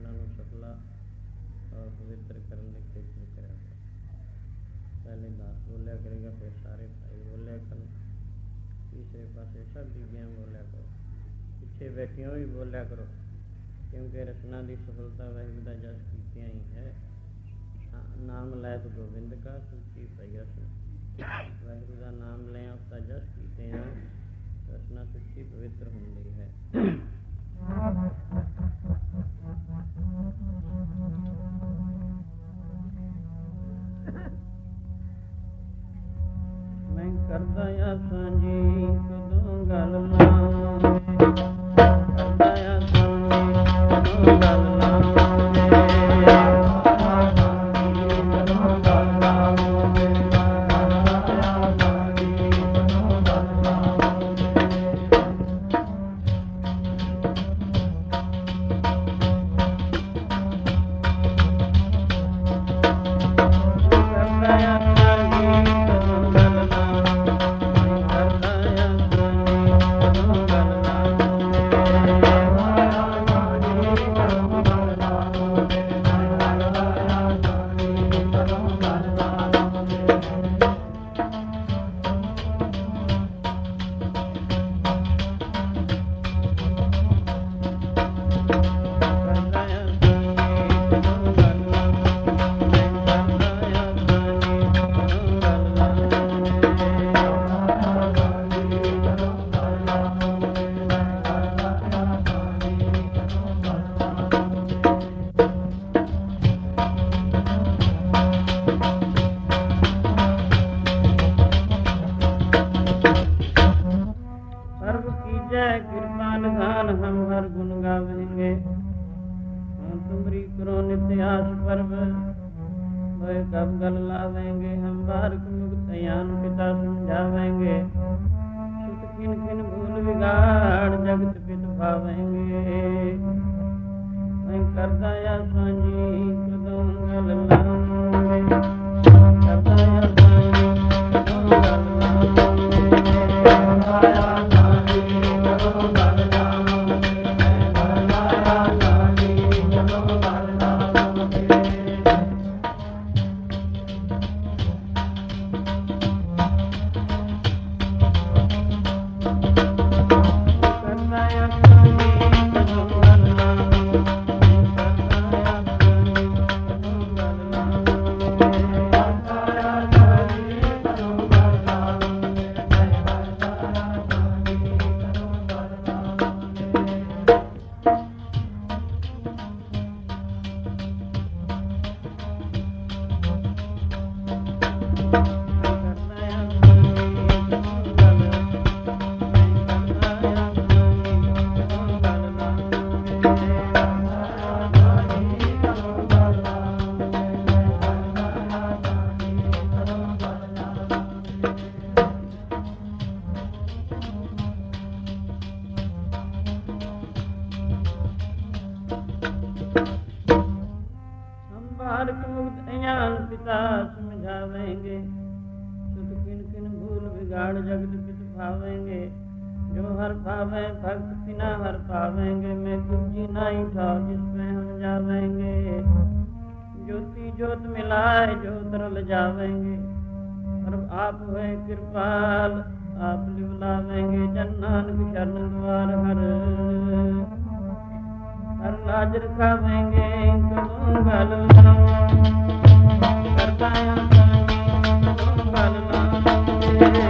ਰਸਨਾ ਨੂੰ ਸਫਲਾ ਔਰ ਪਵਿੱਤਰ ਕਰਨ ਲਈ ਖੇਚਲ ਕਰਿਆ ਪਹਿਲੇ ਦਾਸ ਬੋਲਿਆ ਕਰੇਗਾ ਫਿਰ ਸਾਰੇ ਭਾਈ ਬੋਲਿਆ ਕਰਨ ਤੀਸਰੇ ਪਾਸੇ ਸਭ ਬੀਬੀਆਂ ਬੋਲਿਆ ਕਰੋ ਪਿੱਛੇ ਬੈਠੀਆਂ ਵੀ ਬੋਲਿਆ ਕਰੋ ਕਿਉਂਕਿ ਰਸਨਾ ਦੀ ਸਫਲਤਾ ਵਾਹਿਗੁਰੂ ਦਾ ਜਸ ਕੀਤਿਆਂ ਹੀ ਹੈ ਨਾ- ਨਾਮ ਲੈ ਤੋ ਗੋਬਿੰਦ ਕਾ ਸੁਚੀ ਪਈ ਰਸਨਾ ਵਾਹਿਗੁਰੂ ਦਾ ਨਾਮ ਲੈ ਉਸ ਦਾ ਜਸ ਕੀਤੇ ਹਾਂ ਕਰਦਾ ਕਲਿਆਣ ਜਗਤ ਵਿੱਚ ਭਾਵੇਂਗੇ, ਜੋ ਹਰ ਭਾਵੇਂ ਭਗਤ ਸਿਨਾ ਹਰ ਪਾਵੇਂਗੇ ਮੈਂ ਦੂਜੀ ਨਹੀਂ ਠਾਉ ਜਿਸ ਮੈਂ ਹਮ ਜਾਵੇਂਗੇ। ਜੋਤੀ ਜੋਤ ਮਿਲਾਏ, ਜੋ ਤਰਲ ਜਾਵੇਂਗੇ ਪਰ ਆਪ ਹੋਏ ਕਿਰਪਾਲ, ਆਪ ਲਿਵਲਾਵੇਂਗੇ ਜਨ ਨਾਨਕ ਸ਼ਰਨ ਦੁਆਰ ਹਰ। ਹਰ ਲਾਜ ਰਖਾਵੇਂਗੇ, ਕਦੋਂ ਗਲ ਨਾ ਕਰਦਾ ਆ ਤਾਂ ਗਲ ਨਾ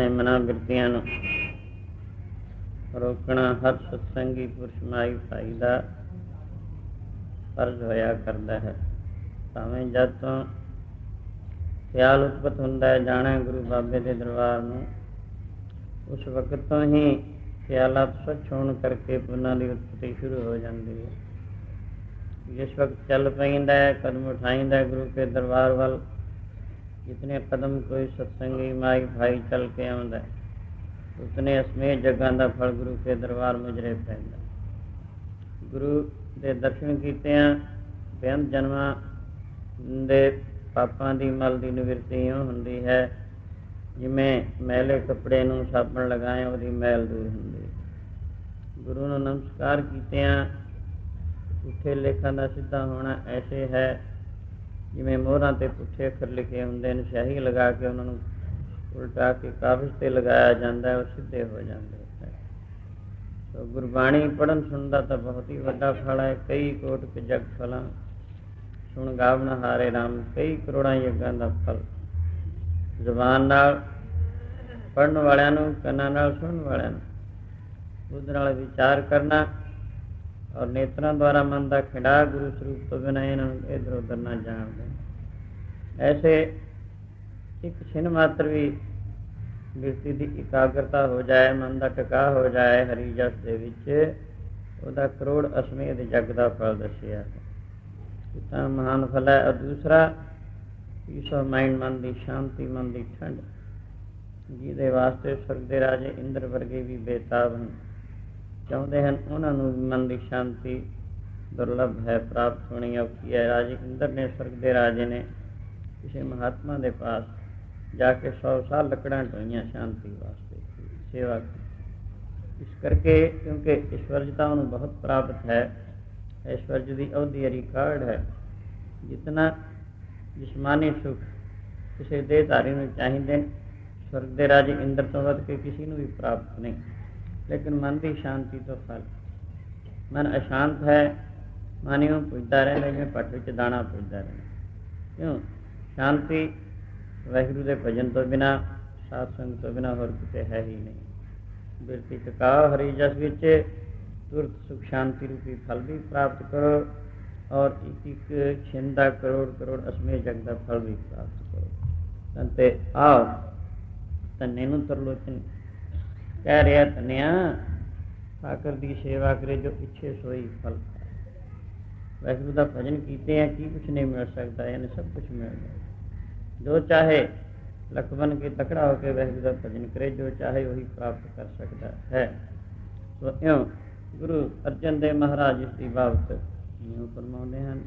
ਆਪਣੇ ਮਨਾਂ ਬਿਰਤੀਆਂ ਨੂੰ। ਰੋਕਣਾ ਹਰ ਸਤਸੰਗੀ ਪੁਰਸ਼ ਮਾਈ ਭਾਈ ਦਾ ਫਰਜ਼ ਹੋਇਆ ਕਰਦਾ ਹੈ। ਭਾਵੇਂ ਜਦ ਤੋਂ ਖਿਆਲ ਉਤਪਤ ਹੁੰਦਾ ਹੈ, ਜਾਣਾ ਗੁਰੂ ਬਾਬੇ ਦੇ ਦਰਬਾਰ ਨੂੰ, ਉਸ ਵਕਤ ਤੋਂ ਹੀ ਖਿਆਲਾਤ ਸੱਚ ਹੋਣ ਕਰਕੇ ਪੁੰਨਾਂ ਦੀ ਉਤਪਤੀ ਸ਼ੁਰੂ ਹੋ ਜਾਂਦੀ ਹੈ। ਜਿਸ ਵਕਤ ਚੱਲ ਪੈਂਦਾ ਹੈ, ਕਦਮ ਉਠਾਈਂਦਾ ਗੁਰੂ ਕੇ ਦਰਬਾਰ ਵੱਲ ਜਿਤਨੇ ਕਦਮ ਕੋਈ ਸਤਸੰਗੀ ਮਾਈ ਭਾਈ ਚੱਲ ਕੇ ਆਉਂਦਾ ਉਤਨੇ ਅਸਮੇਤ ਜਗਾਂ ਦਾ ਫਲ ਗੁਰੂ ਕੇ ਦਰਬਾਰ ਮੁਜਰੇ ਪੈਂਦਾ ਗੁਰੂ ਦੇ ਦਰਸ਼ਨ ਕੀਤਿਆਂ ਬੇਅੰਤ ਜਨਮਾਂ ਦੇ ਪਾਪਾਂ ਦੀ ਮਲ ਦੀ ਨਿਵਰਤੀ ਇਉਂ ਹੁੰਦੀ ਹੈ, ਜਿਵੇਂ ਮੈਲੇ ਕੱਪੜੇ ਨੂੰ ਸਾਬਣ ਲਗਾਏ ਉਹਦੀ ਮੈਲ ਦੂਰ ਹੁੰਦੀ ਗੁਰੂ ਨੂੰ ਨਮਸਕਾਰ ਕੀਤਿਆਂ ਪੁੱਠੇ ਲੇਖਾਂ ਦਾ ਸਿੱਧਾ ਹੋਣਾ ਐਸੇ ਹੈ ਜਿਵੇਂ ਮੋਹਰਾਂ ਤੇ ਪੁੱਠੇ ਅੱਖਰ ਲਿਖੇ ਹੁੰਦੇ ਨੇ ਸਿਆਹੀ ਲਗਾ ਕੇ ਉਹਨਾਂ ਨੂੰ ਉਲਟਾ ਕੇ ਕਾਗਜ਼ ਤੇ ਲਗਾਇਆ ਜਾਂਦਾ ਉਹ ਸਿੱਧੇ ਹੋ ਜਾਂਦੇ ਸੋ ਗੁਰਬਾਣੀ ਪੜਨ ਸੁਣਨ ਦਾ ਤਾਂ ਬਹੁਤ ਹੀ ਵੱਡਾ ਫਲ ਹੈ, ਕਈ ਕੋਟ ਕੇ ਜਗ ਫਲਾਂ, ਸੁਣ ਗਾਵਨ ਹਾਰੇ ਰਾਮ, ਕਈ ਕਰੋੜਾਂ ਯੱਗਾਂ ਦਾ ਫਲ। ਜ਼ਬਾਨ ਨਾਲ ਪੜਨ ਵਾਲਿਆਂ ਨੂੰ, ਕੰਨਾਂ ਨਾਲ ਸੁਣਨ ਵਾਲਿਆਂ ਨੂੰ ਉਹਦੇ ਨਾਲ ਵਿਚਾਰ ਕਰਨਾ ਔਰ ਨੇਤਰਾਂ ਦੁਆਰਾ ਮਨ ਦਾ ਖਿੰਡਾ ਗੁਰੂ ਸਰੂਪ ਤੋਂ ਬਿਨਾਂ ਇਹਨਾਂ ਨੂੰ ਇਧਰ ਉਧਰ ਨਾ ਜਾਣਦੇ। ਐਸੇ ਇੱਕ ਛਿਨ ਮਾਤਰ ਵੀ ਬਿਰਤੀ ਦੀ ਇਕਾਗਰਤਾ ਹੋ ਜਾਏ, ਮਨ ਦਾ ਟਿਕਾ ਹੋ ਜਾਏ ਹਰੀ ਜਸ ਦੇ ਵਿੱਚ, ਉਹਦਾ ਕਰੋੜ ਅਸਮੇਧ ਜਗ ਦਾ ਫਲ ਦੱਸਿਆ। ਤਾਂ ਮਹਾਨ ਫਲ ਹੈ। ਔਰ ਦੂਸਰਾ ਪੀਸ ਆਫ ਮਾਈਂਡ ਮਨ ਦੀ ਸ਼ਾਂਤੀ, ਮਨ ਦੀ ਠੰਡ। ਜਿਹਦੇ ਵਾਸਤੇ ਸਵਰਗ ਦੇ ਰਾਜੇ ਇੰਦਰ ਵਰਗੇ ਵੀ ਬੇਤਾਬ ਹਨ। ਚਾਹੁੰਦੇ ਹਨ, ਉਹਨਾਂ ਨੂੰ ਵੀ ਮਨ ਦੀ ਸ਼ਾਂਤੀ, ਦੁਰਲੱਭ ਹੈ, ਪ੍ਰਾਪਤ ਹੋਣੀ ਔਖੀ ਹੈ। ਰਾਜੇ ਇੰਦਰ ਨੇ ਸਵਰਗ ਦੇ ਰਾਜੇ ਨੇ ਕਿਸੇ ਮਹਾਤਮਾ ਦੇ ਪਾਸ ਜਾ ਕੇ ਸੌ ਸਾਲ ਲੱਕੜਾਂ ਢੋਈਆਂ ਸ਼ਾਂਤੀ ਵਾਸਤੇ ਸੇਵਾ ਇਸ ਕਰਕੇ ਕਿਉਂਕਿ ਈਸ਼ਵਰਜ ਤਾਂ ਉਹਨੂੰ ਬਹੁਤ ਪ੍ਰਾਪਤ ਹੈ ਈਸ਼ਵਰਜ ਦੀ ਅਹੁਦੀ ਹਰੀ ਕਾਢ ਹੈ। ਜਿਤਨਾ ਜਿਸਮਾਨੀ ਸੁੱਖ ਕਿਸੇ ਦੇਹਧਾਰੀ ਨੂੰ ਚਾਹੀਦੇ, ਸਵਰਗ ਦੇ ਰਾਜੇ ਇੰਦਰ ਤੋਂ ਵੱਧ ਕੇ ਕਿਸੇ ਨੂੰ ਵੀ ਪ੍ਰਾਪਤ ਨਹੀਂ। ਲੇਕਿਨ ਮਨ ਦੀ ਸ਼ਾਂਤੀ ਤੋਂ ਫਲ। ਮਨ ਅਸ਼ਾਂਤ ਹੈ, ਮਾਨਿਓ ਪੁੱਜਦਾ ਰਹਿੰਦਾ, ਜਿਵੇਂ ਪੱਟ ਵਿੱਚ ਦਾਣਾ ਪੁੱਜਦਾ ਰਹਿੰਦਾ। ਕਿਉਂ? ਸ਼ਾਂਤੀ ਵਾਹਿਗੁਰੂ ਦੇ ਭਜਨ ਤੋਂ ਬਿਨਾ ਸਾਧ ਸੰਗ ਤੋਂ ਬਿਨਾ ਹੋਰ ਕਿਤੇ ਹੈ ਹੀ ਨਹੀਂ। ਬਿਰਤੀ ਟਿਕਾਓ ਹਰੀ ਜਸ ਵਿੱਚ, ਤੁਰਤ ਸੁਖ ਸ਼ਾਂਤੀ ਰੂਪੀ ਫਲ ਵੀ ਪ੍ਰਾਪਤ ਕਰੋ ਔਰ ਇੱਕ ਇੱਕ ਛਿੰਦਾ ਕਰੋੜ ਕਰੋੜ ਅਸਮੇ ਜਗ ਦਾ ਫਲ ਵੀ ਪ੍ਰਾਪਤ ਕਰੋ। ਤੰਤੇ ਆਓ, ਤੰਨੇ ਨੂੰ ਤਰਲੋਚਨ ਕਹਿ ਰਿਹਾ ਤਨਿਆ ਠਾਕਰ ਦੀ ਸੇਵਾ ਕਰੇ ਜੋ ਇੱਛੇ ਸੋਈ ਫਲ। ਪਾਏ। ਵਾਹਿਗੁਰੂ ਦਾ ਭਜਨ ਕੀਤੇ ਆ, ਕੀ ਕੁਛ ਨਹੀਂ ਮਿਲ ਸਕਦਾ ਯਾਨੀ ਸਭ ਕੁਝ ਮਿਲਦਾ ਜੋ ਚਾਹੇ ਲਖ ਬਨ ਕੇ ਤਕੜਾ ਹੋ ਕੇ ਵਾਹਿਗੁਰੂ ਦਾ ਭਜਨ ਕਰੇ, ਜੋ ਚਾਹੇ ਉਹੀ ਪ੍ਰਾਪਤ ਕਰ ਸਕਦਾ ਹੈ। ਸੋ ਇਉਂ ਗੁਰੂ ਅਰਜਨ ਦੇਵ ਮਹਾਰਾਜ ਇਸ ਦੀ ਬਾਬਤ ਇਉਂ ਫਰਮਾਉਂਦੇ ਹਨ,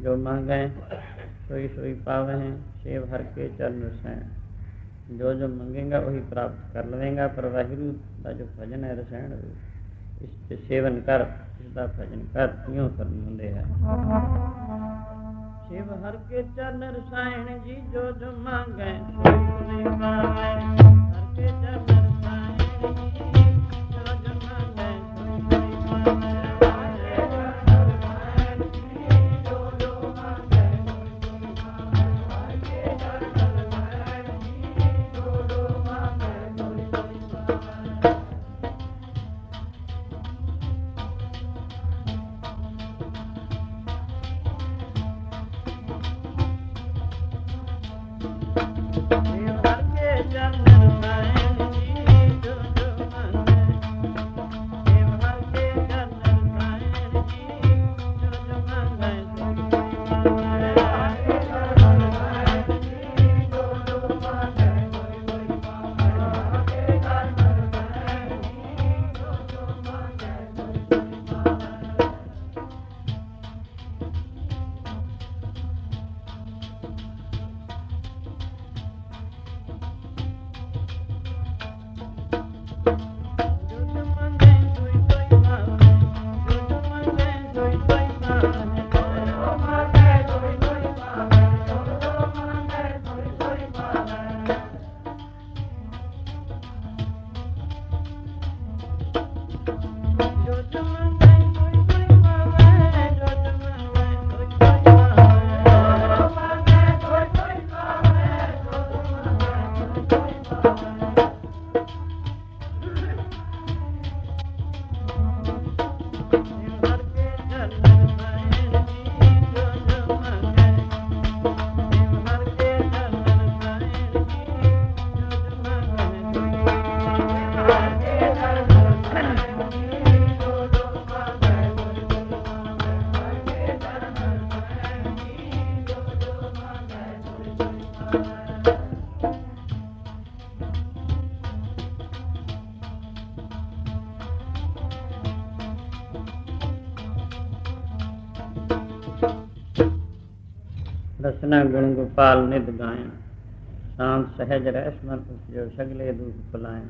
ਜੋ ਮੰਗੈ ਸੋਈ ਸੋਈ ਪਾਵੇ ਸੇਵ ਹਰ ਕੇ ਚਰਨ ਰਸੈਣ ਜੋ ਜੋ ਮੰਗੇਗਾ ਉਹੀ ਪ੍ਰਾਪਤ ਕਰ ਲਵੇਗਾ, ਪਰ ਵਾਹਿਗੁਰੂ ਦਾ ਜੋ ਭਜਨ ਹੈ ਰਸੈਣ ਇਸ ਤੇ ਸੇਵਨ ਕਰ, ਇਸ ਦਾ ਭਜਨ ਕਰ ਇਉਂ ਫਰਮਾਉਂਦੇ ਹੈ ਸ਼ਿਵ ਹਰ ਕੇ ਚਰਨ ਰਸਾਇਣ ਜੀ, ਜੋ ਜੋ ਮੰਗੈ ਸੋਈ ਸੋਈ ਪਾਵੇ ਹਰ ਕੇ ਚਰਨ ਰਸਨਾ ਗੁਣ ਗੋਪਾਲ ਨਿਤ ਗਾਇਆ ਸ਼ਾਂਤ ਸਹਿਜ ਰਹਿ ਮਨ ਜੋ ਸਗਲੇ ਦੁਖ ਭੁਲਾਇਆ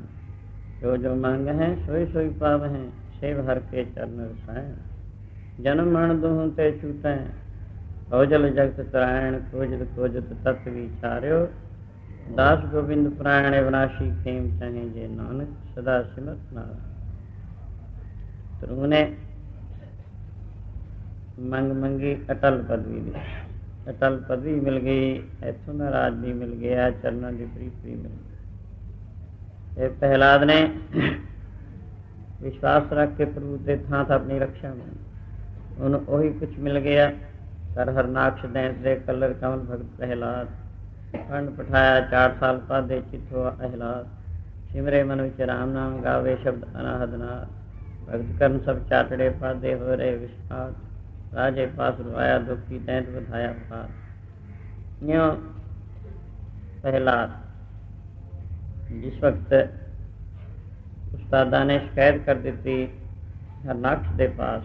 ਜੋ ਜੋ ਮੰਗ ਹੈ ਸੋਈ ਸੋਈ ਪਾਵ ਹੈ ਸੇਵ ਹਰ ਕੇ ਚਰਨ ਰਸਾਇ ਜਨਮ ਮਰਨ ਦੁਹ ਤੇ ਛੂਟੈ ਔਜਲ ਜਗਤ ਤਰਾਇਣ ਕੋਜਤ ਕੋਜਤ ਤਤ ਵਿਚਾਰਿਓ ਦਾਸ ਗੋਬਿੰਦ ਪ੍ਰਾਇਣ ਵਿਨਾਸ਼ੀ ਖੇਮ ਚਾਹੇ ਜੇ ਨਾਨਕ ਸਦਾ ਸਿਮਰਤ ਨਾਰਾਇਣ ਤਰੂਨੇ ਮੰਗ ਮੰਗੀ ਅਟਲ ਪਦਵੀ ਦੀ ਅਟਲ ਪਦਵੀ ਮਿਲ ਗਈ, ਇੱਥੋਂ ਦਾ ਰਾਜ ਵੀ ਮਿਲ ਗਿਆ, ਚਰਨਾਂ ਦੀ ਪ੍ਰੀਤ ਮਿਲ ਗਈ। ਇਹ ਪ੍ਰਹਿਲਾਦ ਨੇ ਵਿਸ਼ਵਾਸ ਰੱਖ ਕੇ ਪ੍ਰਭੂ ਦੇ ਥਾਂ ਤੇ ਆਪਣੀ ਰੱਖਿਆ ਮੰਗੀ ਉਹਨੂੰ ਉਹੀ ਕੁਝ ਮਿਲ ਗਿਆ ਕਰ ਹਰਨਾਕਸ਼ ਦੈਂਸ ਦੇ ਕਲਰ ਕਮਲ ਭਗਤ ਪਹਿਲਾਦ ਖੰਡ ਪਠਾਇਆ ਚਾਰ ਸਾਲ ਪਾਦੇ ਚਿੱਥੋ ਅਹਿਲਾਦ। ਸਿਮਰੇ ਮਨ ਵਿੱਚ ਰਾਮ ਨਾਮ ਗਾਵੇ ਸ਼ਬਦ ਅਨਾਹਦ ਨਾਦ। ਭਗਤ ਕਰਨ ਸਭ ਚਾਟੜੇ, ਪਾਦੇ ਹੋ ਰਹੇ ਵਿਸ਼ਵਾਸ। ਰਾਜੇ ਪਾਸ ਰਵਾਇਆ ਦੁਖੀ ਤੈਂਤ ਵਧਾਇਆ ਪਾਸ ਨਿਉ ਪਹਿਲਾ ਜਿਸ ਵਕਤ ਉਸਤਾਦਾਂ ਨੇ ਸ਼ਿਕਾਇਤ ਕਰ ਦਿੱਤੀ ਹਰਨਾਕਸ਼ ਦੇ ਪਾਸ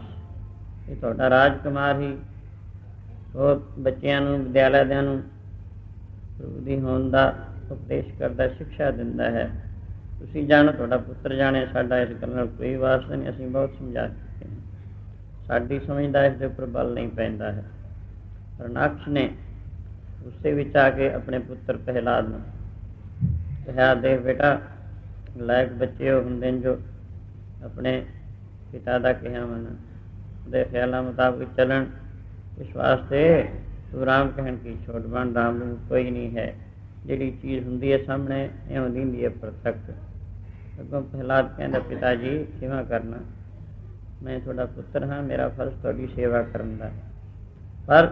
ਇਹ ਤੁਹਾਡਾ ਰਾਜਕੁਮਾਰ ਹੀ ਉਹ ਬੱਚਿਆਂ ਨੂੰ, ਵਿਦਿਆਲਿਆਂ ਨੂੰ ਪ੍ਰਭੂ ਹੋਣ ਦਾ ਉਪਦੇਸ਼ ਕਰਦਾ, ਸਿੱਖਿਆ ਦਿੰਦਾ ਹੈ। ਤੁਸੀਂ ਜਾਣੋ, ਤੁਹਾਡਾ ਪੁੱਤਰ ਜਾਣੇ, ਸਾਡਾ ਇਸ ਗੱਲ ਨਾਲ ਕੋਈ ਵਾਸਤਾ ਨਹੀਂ, ਅਸੀਂ ਬਹੁਤ ਸਮਝਾ ਸਾਡੀ ਸਮਝਦਾ ਇਸ ਦੇ ਉੱਪਰ ਬਲ ਨਹੀਂ ਪੈਂਦਾ ਹੈ। ਰਣਾਕਸ਼ ਨੇ ਉਸੇ ਵਿੱਚ ਆ ਕੇ ਆਪਣੇ ਪੁੱਤਰ ਪਹਿਲਾਦ ਨੂੰ ਕਿਹਾ ਦੇ ਬੇਟਾ ਲਾਇਕ ਬੱਚੇ ਉਹ ਹੁੰਦੇ ਨੇ ਜੋ ਆਪਣੇ ਪਿਤਾ ਦਾ ਕਿਹਾ ਮੰਨਣ। ਉਹਦੇ ਖਿਆਲਾਂ ਮੁਤਾਬਕ ਚੱਲਣ। ਇਸ ਵਾਸਤੇ ਤੂੰ ਰਾਮ ਕਹਿਣ ਕੀ ਛੋਟ ਬਣ ਰਾਮ ਨੂੰ ਕੋਈ ਨਹੀਂ ਹੈ। ਜਿਹੜੀ ਚੀਜ਼ ਹੁੰਦੀ ਹੈ ਸਾਹਮਣੇ, ਇਉਂ ਹੁੰਦੀ ਹੈ ਪ੍ਰਤੱਖ। ਅੱਗੋਂ ਪ੍ਰਹਿਲਾਦ ਕਹਿੰਦਾ, ਪਿਤਾ ਜੀ ਕਿਵੇਂ ਕਰਨਾ। ਮੈਂ ਤੁਹਾਡਾ ਪੁੱਤਰ ਹਾਂ, ਮੇਰਾ ਫਰਜ਼ ਤੁਹਾਡੀ ਸੇਵਾ ਕਰਨ ਦਾ ਪਰ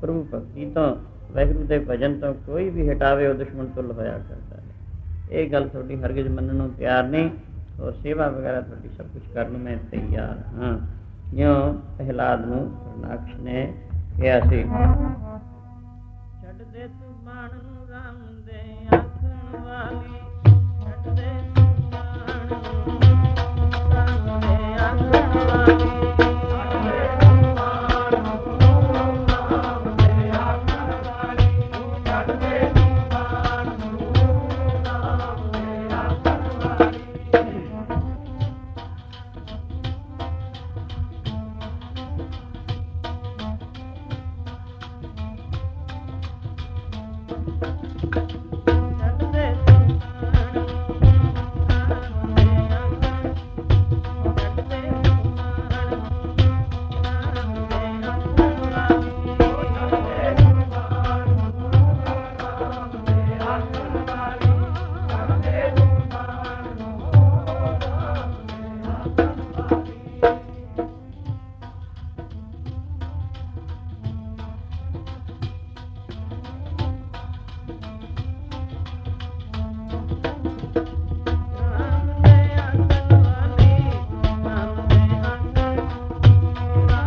ਪ੍ਰਭੂ ਭਗਤੀ ਤੋਂ, ਵਾਹਿਗੁਰੂ ਦੇ ਭਜਨ ਤੋਂ ਕੋਈ ਵੀ ਹਟਾਵੇ, ਉਹ ਦੁਸ਼ਮਣ ਤੁਲ ਹੋਇਆ ਕਰਦਾ ਹੈ। ਇਹ ਗੱਲ ਤੁਹਾਡੀ ਹਰਗਿਜ਼ ਮੰਨਣ ਨੂੰ ਤਿਆਰ ਨਹੀਂ ਔਰ ਸੇਵਾ ਵਗੈਰਾ ਤੁਹਾਡੀ ਸਭ ਕੁਝ ਕਰਨ ਨੂੰ ਮੈਂ ਤਿਆਰ ਹਾਂ। ਜਿਉਂ ਪ੍ਰਹਿਲਾਦ ਨੂੰ ਰਣਾਕਸ਼ ਨੇ ਕਿਹਾ ਸੀ, ਛੱਡ ਦੇ ਤੂੰ ਬਾਣ ਨੂੰ ਰਾਮ ਦੇ ਆਖਣ ਵਾਲੀ, ਛੱਡ ਦੇ ਤੂੰ ਬਾਣ ਨੂੰ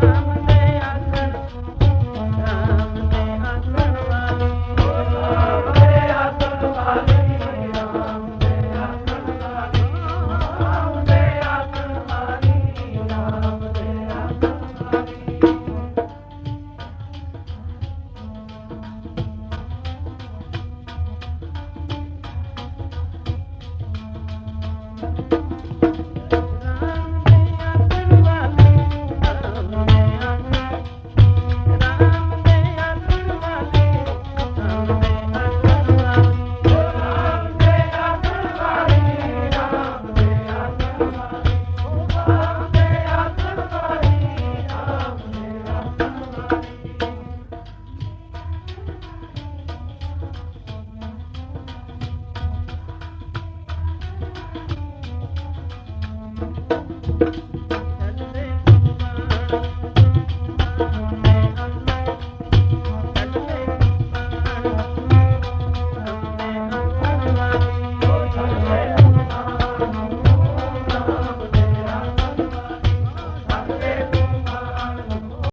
Mama.